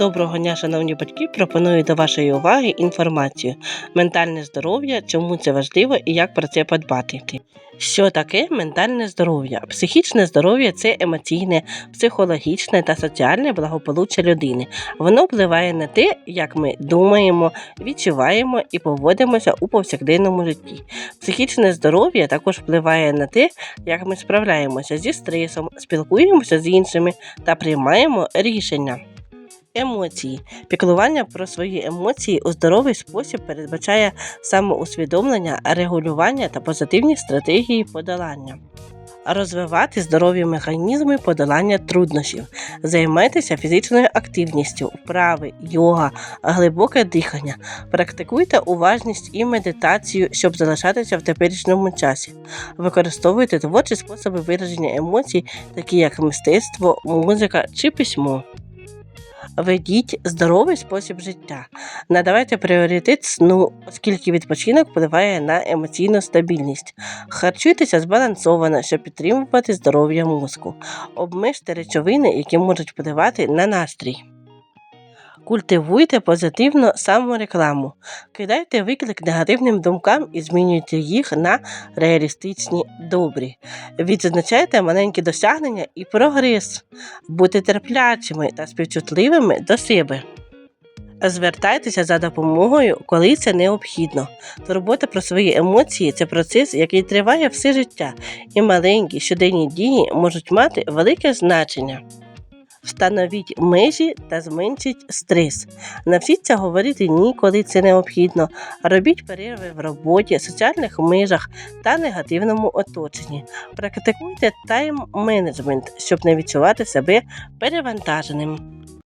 Доброго дня, шановні батьки! Пропоную до вашої уваги інформацію: ментальне здоров'я, чому це важливо і як про це подбати. Що таке ментальне здоров'я? Психічне здоров'я це емоційне, психологічне та соціальне благополуччя людини. Воно впливає на те, як ми думаємо, відчуваємо і поводимося у повсякденному житті. Психічне здоров'я також впливає на те, як ми справляємося зі стресом, спілкуємося з іншими та приймаємо рішення. Емоції. Піклування про свої емоції у здоровий спосіб передбачає самоусвідомлення, регулювання та позитивні стратегії подолання. Розвивати здорові механізми подолання труднощів. Займайтеся фізичною активністю, вправи, йога, глибоке дихання. Практикуйте уважність і медитацію, щоб залишатися в теперішньому часі. Використовуйте творчі способи вираження емоцій, такі як мистецтво, музика чи письмо. Ведіть здоровий спосіб життя. Надавайте пріоритет сну, оскільки відпочинок впливає на емоційну стабільність. Харчуйтеся збалансовано, щоб підтримувати здоров'я мозку. Обмежте речовини, які можуть впливати на настрій. Культивуйте позитивну саморекламу. Кидайте виклик негативним думкам і змінюйте їх на реалістичні добрі. Відзначайте маленькі досягнення і прогрес. Будьте терплячими та співчутливими до себе. Звертайтеся за допомогою, коли це необхідно. Турбота про свої емоції це процес, який триває все життя, і маленькі щоденні дії можуть мати велике значення. Встановіть межі та зменшіть стрес. Навчіться говорити ні, коли це необхідно. Робіть перерви в роботі, соціальних межах та негативному оточенні. Практикуйте тайм-менеджмент, щоб не відчувати себе перевантаженим.